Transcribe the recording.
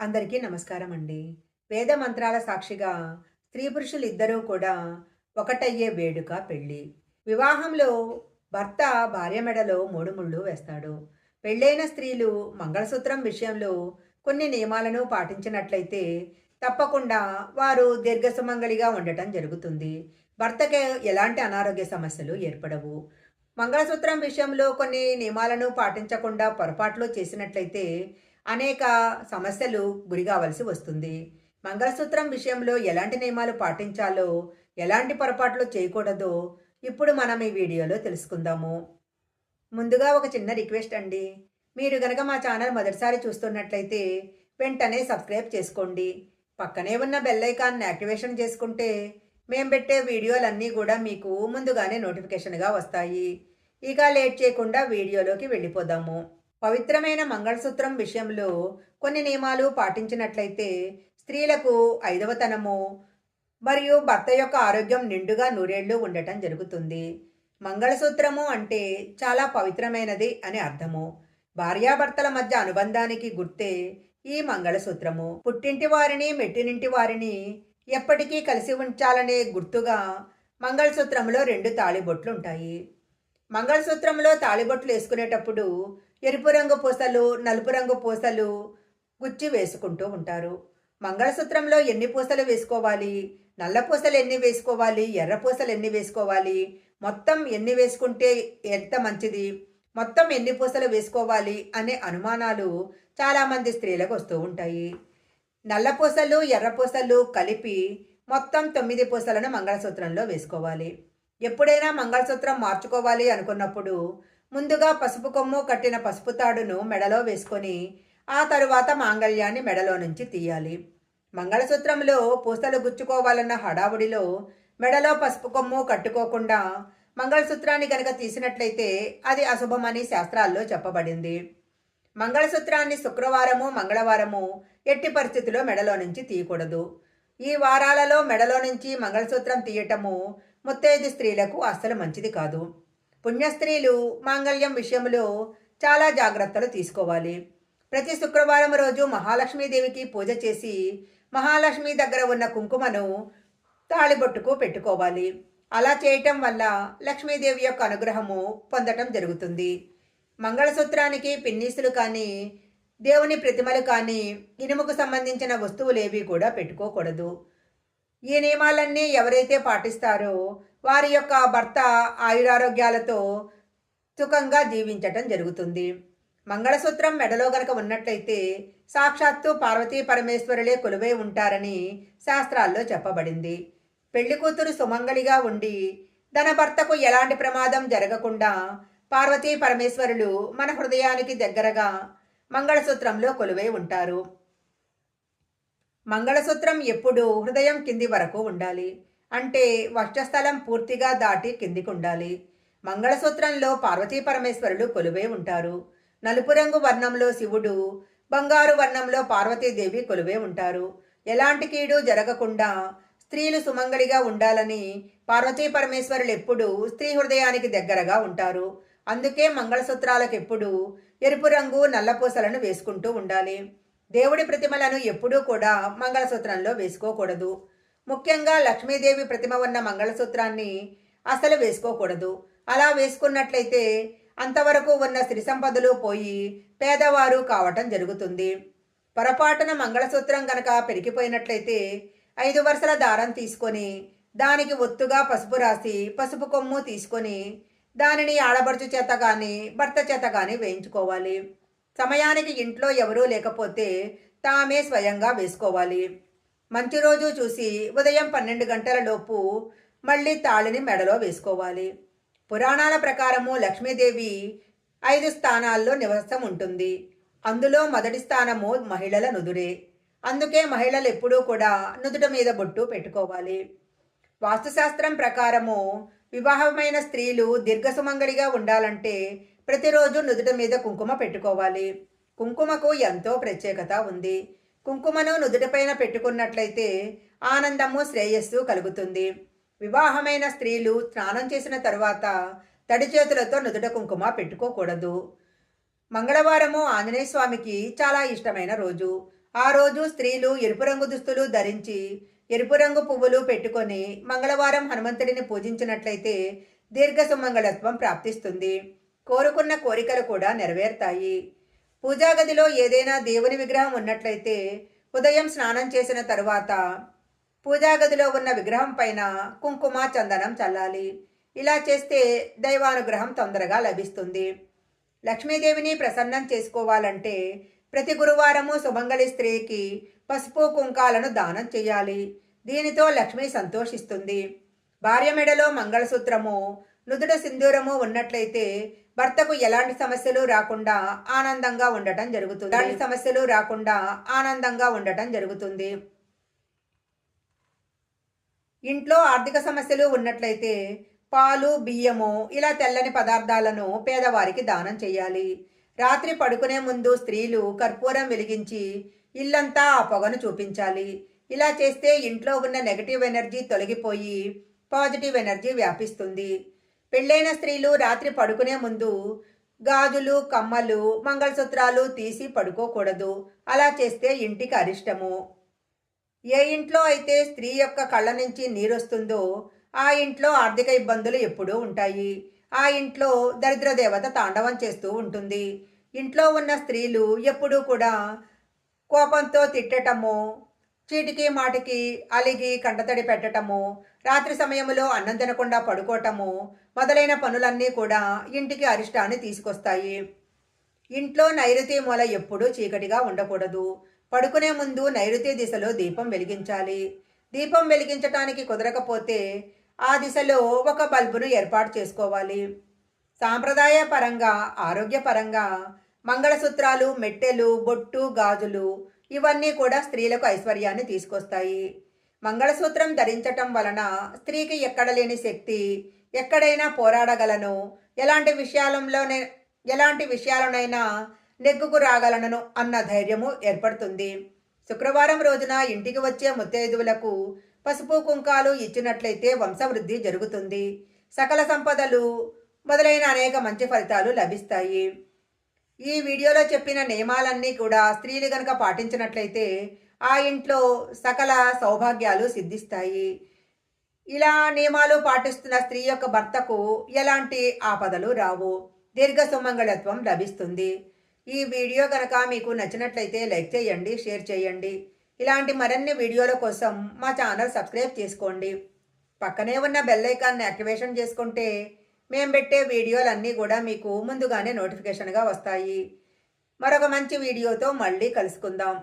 అందరికీ నమస్కారం అండి వేద మంత్రాల సాక్షిగా స్త్రీ పురుషులు ఇద్దరూ కూడా ఒకటయ్యే వేడుక పెళ్ళి. వివాహంలో భర్త భార్య మెడలో మూడు ముళ్ళు వేస్తాడు. పెళ్ళైన స్త్రీలు మంగళసూత్రం విషయంలో కొన్ని నియమాలను పాటించినట్లయితే తప్పకుండా వారు దీర్ఘసుమంగళిగా ఉండటం జరుగుతుంది. భర్తకి ఎలాంటి అనారోగ్య సమస్యలు ఏర్పడవు. మంగళసూత్రం విషయంలో కొన్ని నియమాలను పాటించకుండా పొరపాట్లు చేసినట్లయితే అనేక సమస్యలు గురి కావలసి వస్తుంది. మంగళసూత్రం విషయంలో ఎలాంటి నియమాలు పాటించాలో ఎలాంటి పొరపాట్లు చేయకూడదో ఇప్పుడు మనం ఈ వీడియోలో తెలుసుకుందాము. ముందుగా ఒక చిన్న రిక్వెస్ట్ అండి. మీరు గనక మా ఛానల్ మొదటిసారి చూస్తున్నట్లయితే వెంటనే సబ్స్క్రైబ్ చేసుకోండి. పక్కనే ఉన్న బెల్ ఐకాన్ని యాక్టివేషన్ చేసుకుంటే మేము పెట్టే వీడియోలన్నీ కూడా మీకు ముందుగానే నోటిఫికేషన్గా వస్తాయి. ఇక లేట్ చేయకుండా వీడియోలోకి వెళ్ళిపోదాము. పవిత్రమైన మంగళసూత్రం విషయంలో కొన్ని నియమాలు పాటించినట్లయితే స్త్రీలకు ఐదవతనము మరియు భర్త యొక్క ఆరోగ్యం నిండుగా నూరేళ్ళు ఉండటం జరుగుతుంది. మంగళసూత్రము అంటే చాలా పవిత్రమైనది అని అర్థము. భార్యాభర్తల మధ్య అనుబంధానికి గుర్తే ఈ మంగళసూత్రము. పుట్టింటి వారిని మెట్టినింటి వారిని ఎప్పటికీ కలిసి ఉంచాలనే గుర్తుగా మంగళసూత్రంలో రెండు తాళిబొట్లు ఉంటాయి మంగళసూత్రంలో తాళిబొట్లు వేసుకునేటప్పుడు ఎరుపు రంగు పూసలు నలుపు రంగు పూసలు గుచ్చి వేసుకుంటూ ఉంటారు. మంగళసూత్రంలో ఎన్ని పూసలు వేసుకోవాలి? నల్ల పూసలు ఎన్ని వేసుకోవాలి? ఎర్ర పూసలు ఎన్ని వేసుకోవాలి? మొత్తం ఎన్ని వేసుకుంటే ఎంత మంచిది? మొత్తం ఎన్ని పూసలు వేసుకోవాలి? అనే అనుమానాలు చాలామంది స్త్రీలకు వస్తూ ఉంటాయి. నల్ల పూసలు ఎర్ర పూసలు కలిపి మొత్తం తొమ్మిది పూసలను మంగళసూత్రంలో వేసుకోవాలి. ఎప్పుడైనా మంగళసూత్రం మార్చుకోవాలి అనుకున్నప్పుడు ముందుగా పసుపు కొమ్ము కట్టిన పసుపు తాడును మెడలో వేసుకొని ఆ తరువాత మాంగళ్యాన్ని మెడలో నుంచి తీయాలి. మంగళసూత్రంలో పూసలు గుచ్చుకోవాలన్న హడావుడిలో మెడలో పసుపు కొమ్ము కట్టుకోకుండా మంగళసూత్రాన్ని గనక తీసినట్లయితే అది అశుభమని శాస్త్రాల్లో చెప్పబడింది. మంగళసూత్రాన్ని శుక్రవారము మంగళవారము ఎట్టి పరిస్థితిలో మెడలో నుంచి తీయకూడదు. ఈ వారాలలో మెడలో నుంచి మంగళసూత్రం తీయటము ముత్తైదు స్త్రీలకు అస్సలు మంచిది కాదు. పుణ్యస్త్రీలు మాంగళ్యం విషయంలో చాలా జాగ్రత్తలు తీసుకోవాలి. ప్రతి శుక్రవారం రోజు మహాలక్ష్మీదేవికి పూజ చేసి మహాలక్ష్మి దగ్గర ఉన్న కుంకుమను తాళిబొట్టుకు పెట్టుకోవాలి. అలా చేయటం వల్ల లక్ష్మీదేవి యొక్క అనుగ్రహము పొందటం జరుగుతుంది. మంగళసూత్రానికి పిన్నీసులు కానీ దేవుని ప్రతిమలు కానీ ఇనుముకు సంబంధించిన వస్తువులేవి కూడా పెట్టుకోకూడదు. ఈ నియమాలన్నీ ఎవరైతే పాటిస్తారో వారి యొక్క భర్త ఆయురారోగ్యాలతో సుఖంగా జీవించటం జరుగుతుంది. మంగళసూత్రం మెడలో గనక ఉన్నట్లయితే సాక్షాత్తు పార్వతీ పరమేశ్వరులే కొలువై ఉంటారని శాస్త్రాల్లో చెప్పబడింది. పెళ్ళి కూతురు సుమంగళిగా ఉండి తన భర్తకు ఎలాంటి ప్రమాదం జరగకుండా పార్వతీ పరమేశ్వరులు మన హృదయానికి దగ్గరగా మంగళసూత్రంలో కొలువై ఉంటారు. మంగళసూత్రం ఎప్పుడు హృదయం కింది వరకు ఉండాలి. అంటే వక్షస్థలం పూర్తిగా దాటి కిందికి ఉండాలి మంగళసూత్రంలో పార్వతీ పరమేశ్వరులు కొలువై ఉంటారు. నలుపు రంగు వర్ణంలో శివుడు బంగారు వర్ణంలో పార్వతీదేవి కొలువే ఉంటారు. ఎలాంటి కీడు జరగకుండా స్త్రీలు సుమంగళిగా ఉండాలని పార్వతీ పరమేశ్వరులు ఎప్పుడూ స్త్రీ హృదయానికి దగ్గరగా ఉంటారు. అందుకే మంగళసూత్రాలకు ఎప్పుడు ఎరుపు రంగు నల్లపూసలను వేసుకుంటూ ఉండాలి. దేవుడి ప్రతిమలను ఎప్పుడూ కూడా మంగళసూత్రంలో వేసుకోకూడదు. ముఖ్యంగా లక్ష్మీదేవి ప్రతిమ ఉన్న మంగళసూత్రాన్ని అసలు వేసుకోకూడదు. అలా వేసుకున్నట్లయితే అంతవరకు ఉన్న స్త్రీ సంపదలు పోయి పేదవారు కావటం జరుగుతుంది. పొరపాటున మంగళసూత్రం గనక పెరిగిపోయినట్లయితే ఐదు వరుసల దారం తీసుకొని దానికి ఒత్తుగా పసుపు రాసి పసుపు కొమ్ము తీసుకొని దానిని ఆడబడుచు చేత కానీ భర్త చేత కానీ వేయించుకోవాలి. సమయానికి ఇంట్లో ఎవరూ లేకపోతే తామే స్వయంగా వేసుకోవాలి. మంచి రోజు చూసి ఉదయం పన్నెండు గంటల లోపు మళ్ళీ తాళిని మెడలో వేసుకోవాలి. పురాణాల ప్రకారము లక్ష్మీదేవి ఐదు స్థానాల్లో నివాసం ఉంటుంది. అందులో మొదటి స్థానము మహిళల నుదురే. అందుకే మహిళలు ఎప్పుడూ కూడా నుదుట మీద బొట్టు పెట్టుకోవాలి. వాస్తుశాస్త్రం ప్రకారము వివాహమైన స్త్రీలు దీర్ఘసుమంగడిగా ఉండాలంటే ప్రతిరోజు నుదుట మీద కుంకుమ పెట్టుకోవాలి. కుంకుమకు ఎంతో ప్రత్యేకత ఉంది. కుంకుమను నుదుటిపైన పెట్టుకున్నట్లయితే ఆనందము శ్రేయస్సు కలుగుతుంది. వివాహమైన స్త్రీలు స్నానం చేసిన తరువాత తడి చేతులతో నుదుట కుంకుమ పెట్టుకోకూడదు. మంగళవారము ఆంజనేయ స్వామికి చాలా ఇష్టమైన రోజు. ఆ రోజు స్త్రీలు ఎరుపు రంగు దుస్తులు ధరించి ఎరుపు రంగు పువ్వులు పెట్టుకొని మంగళవారం హనుమంతుడిని పూజించినట్లయితే దీర్ఘ సుమంగళత్వం ప్రాప్తిస్తుంది. కోరుకున్న కోరికలు కూడా నెరవేరుతాయి. పూజా గదిలో ఏదైనా దేవుని విగ్రహం ఉన్నట్లయితే ఉదయం స్నానం చేసిన తరువాత పూజా గదిలో ఉన్న విగ్రహం పైన కుంకుమ చందనం చల్లాలి. ఇలా చేస్తే దైవానుగ్రహం తొందరగా లభిస్తుంది. లక్ష్మీదేవిని ప్రసన్నం చేసుకోవాలంటే ప్రతి గురువారము సుమంగళి స్త్రీకి పసుపు కుంకాలను దానం చేయాలి. దీనితో లక్ష్మి సంతోషిస్తుంది. భార్య మెడలో మంగళసూత్రము నుదుట సింధూరము ఉన్నట్లయితే భర్తకు ఎలాంటి సమస్యలు రాకుండా ఆనందంగా ఉండటం జరుగుతుంది. ఎలాంటి సమస్యలు రాకుండా ఆనందంగా ఉండటం జరుగుతుంది. ఇంట్లో ఆర్థిక సమస్యలు ఉన్నట్లయితే పాలు బియ్యము ఇలా తెల్లని పదార్థాలను పేదవారికి దానం చేయాలి. రాత్రి పడుకునే ముందు స్త్రీలు కర్పూరం వెలిగించి ఇల్లంతా ఆ పొగను చూపించాలి. ఇలా చేస్తే ఇంట్లో ఉన్న నెగటివ్ ఎనర్జీ తొలగిపోయి పాజిటివ్ ఎనర్జీ వ్యాపిస్తుంది. పెళ్ళైన స్త్రీలు రాత్రి పడుకునే ముందు గాజులు కమ్మలు మంగళసూత్రాలు తీసి పడుకోకూడదు. అలా చేస్తే ఇంటికి అరిష్టము. ఏ ఇంట్లో అయితే స్త్రీ యొక్క కళ్ళ నుంచి నీరొస్తుందో ఆ ఇంట్లో ఆర్థిక ఇబ్బందులు ఎప్పుడూ ఉంటాయి. ఆ ఇంట్లో దరిద్ర దేవత తాండవం చేస్తూ ఉంటుంది. ఇంట్లో ఉన్న స్త్రీలు ఎప్పుడూ కూడా కోపంతో తిట్టటము చీటికి మాటికి అలిగి కంటతడి పెట్టటము రాత్రి సమయంలో అన్నం తినకుండా పడుకోవటము మొదలైన పనులన్నీ కూడా ఇంటికి అరిష్టాన్ని తీసుకొస్తాయి. ఇంట్లో నైరుతి మూల ఎప్పుడూ చీకటిగా ఉండకూడదు. పడుకునే ముందు నైరుతి దిశలో దీపం వెలిగించాలి. దీపం వెలిగించటానికి కుదరకపోతే ఆ దిశలో ఒక బల్బును ఏర్పాటు చేసుకోవాలి. సాంప్రదాయ పరంగా ఆరోగ్యపరంగా మంగళసూత్రాలు మెట్టెలు బొట్టు గాజులు ఇవన్నీ కూడా స్త్రీలకు ఐశ్వర్యాన్ని తీసుకొస్తాయి. మంగళసూత్రం ధరించటం వలన స్త్రీకి ఎక్కడ లేని శక్తి ఎక్కడైనా పోరాడగలను ఎలాంటి విషయాలంలోనే ఎలాంటి విషయాలనైనా నెగ్గుకు రాగలను అన్న ధైర్యము ఏర్పడుతుంది. శుక్రవారం రోజున ఇంటికి వచ్చే ముత్తైదువులకు పసుపు కుంకాలు ఇచ్చినట్లయితే వంశవృద్ధి జరుగుతుంది. సకల సంపదలు మొదలైన అనేక మంచి ఫలితాలు లభిస్తాయి. ఈ వీడియోలో చెప్పిన నియమాలన్నీ కూడా స్త్రీలు గనక పాటించినట్లయితే ఆ ఇంట్లో సకల సౌభాగ్యాలు సిద్ధిస్తాయి. ఇలా నియమాలు పాటిస్తున్న స్త్రీ యొక్క భర్తకు ఎలాంటి ఆపదలు రావు. దీర్ఘ సుమంగళత్వం లభిస్తుంది. ఈ వీడియో కనుక మీకు నచ్చినట్లయితే లైక్ చేయండి షేర్ చేయండి. ఇలాంటి మరిన్ని వీడియోల కోసం మా ఛానల్ సబ్స్క్రైబ్ చేసుకోండి. పక్కనే ఉన్న బెల్ ఐకాన్ని యాక్టివేషన్ చేసుకుంటే మేము పెట్టే వీడియోలన్నీ కూడా మీకు ముందుగానే నోటిఫికేషన్గా వస్తాయి. మరొక మంచి వీడియోతో మళ్ళీ కలుసుకుందాం.